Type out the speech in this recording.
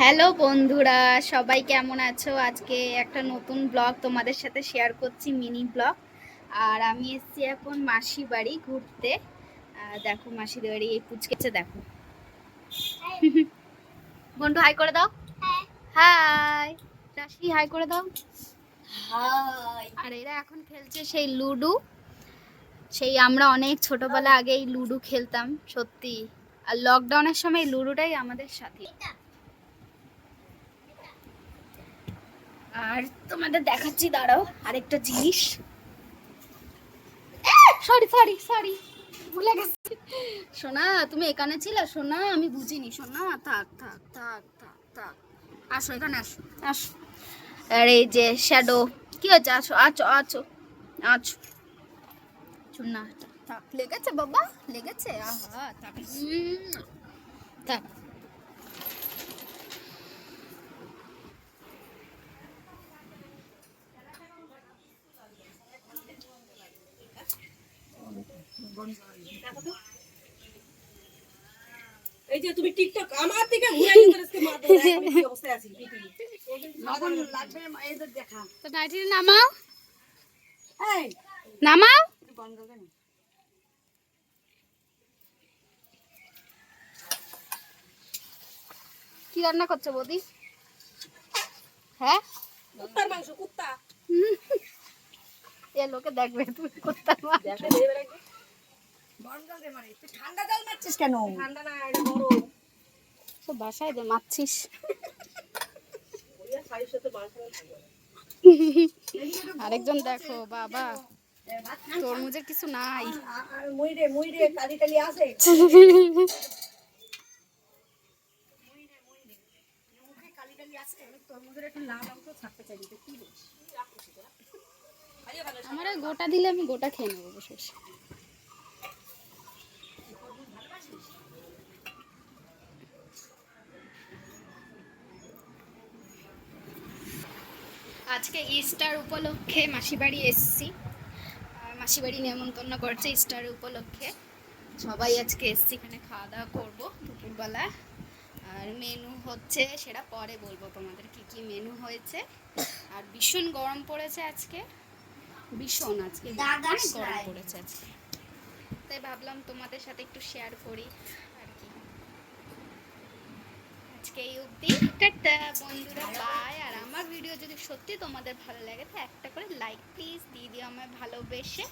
Hello বন্ধুরা সবাই কেমন আছো? আজকে একটা নতুন ব্লগ তোমাদের সাথে শেয়ার করছি মিনি ব্লগ আর আমি এসেছি এখন মাসি বাড়ি ঘুরতে। দেখো মাসির বাড়ি এই পুচকেছে দেখো। বন্ধু হাই করে দাও। হাই রাশি হাই করে দাও। আর এরা এখন খেলছে সেই লুডু। সেই আমরা অনেক ছোটবেলা আগে এই লুডো খেলতাম সত্যি। আর লকডাউনের সময় লুডোটাই আমাদের সাথে। আর তোমাদের দেখাচ্ছি দাঁড়াও আরেকটা জিনিস। সরি সরি সরি ভুলে গেছি। সোনা তুমি এখানে ছিলে? সোনা আমি বুঝিনি। সোনা থাক থাক থাক থাক থাক। আসো এখানে আসো। আসো। আর এই যে শ্যাডো কি হচ্ছে আসো আছো আছো আছো। চুনা থাক। লেগেছে বাবা? লেগেছে? আহা থাক। থাক। এই যে তুমি টিকটক আমার থেকে ঘুরে আজকে অবস্থায় আছি লাগবে এদের দেখা। তো নাইটি নামাও। এই। নামাও। বন্ধ করে কি রান্না করছ বৌদি? হ্যাঁ? কুত্তার মাংস কুত্তা। এ লোকে দেখবে তুমি কোথায় মার। ঠান্ডা জল মারছিস কেন? ঠান্ডা না তো বাসায় দে মারছিস। ওইয়া সাইজ সাথে মাংস থাকবে আরেকজন দেখো বাবা। তরমুজের কিছু নাই। কালি কালি আছে। মুখে কালি কালি আছে তরমুজের একটু লাল অংশ থাকতে চাই তুই কি বলিস? আমার গোটা দিলে আমি গোটা খেয়ে নেব বসে। আজকে ইস্টার উপলক্ষে মাসি বাড়ি এসছি। আর মাসি বাড়ি নেমন্তন্ন করছে ইস্টার উপলক্ষে। সবাই আজকে এসছি এখানে খাওয়া দাওয়া করব দুপুরবেলা। আর মেনু হচ্ছে সেটা পরে বলব তোমাদের কি কি মেনু হয়েছে। আর ভীষণ গরম পড়েছে আজকে। ভীষণ আজকে গরম পড়েছে আজকে। তাই ভাবলাম তোমাদের সাথে একটু শেয়ার করি। আজকে এই অবধি। টাটা, বন্ধুরা বাই আর আমার ভিডিও যদি সত্যি তোমাদের ভালো লাগে, তো একটা করে লাইক প্লিজ দিয়ে দিও আমায় ভালোবেসে।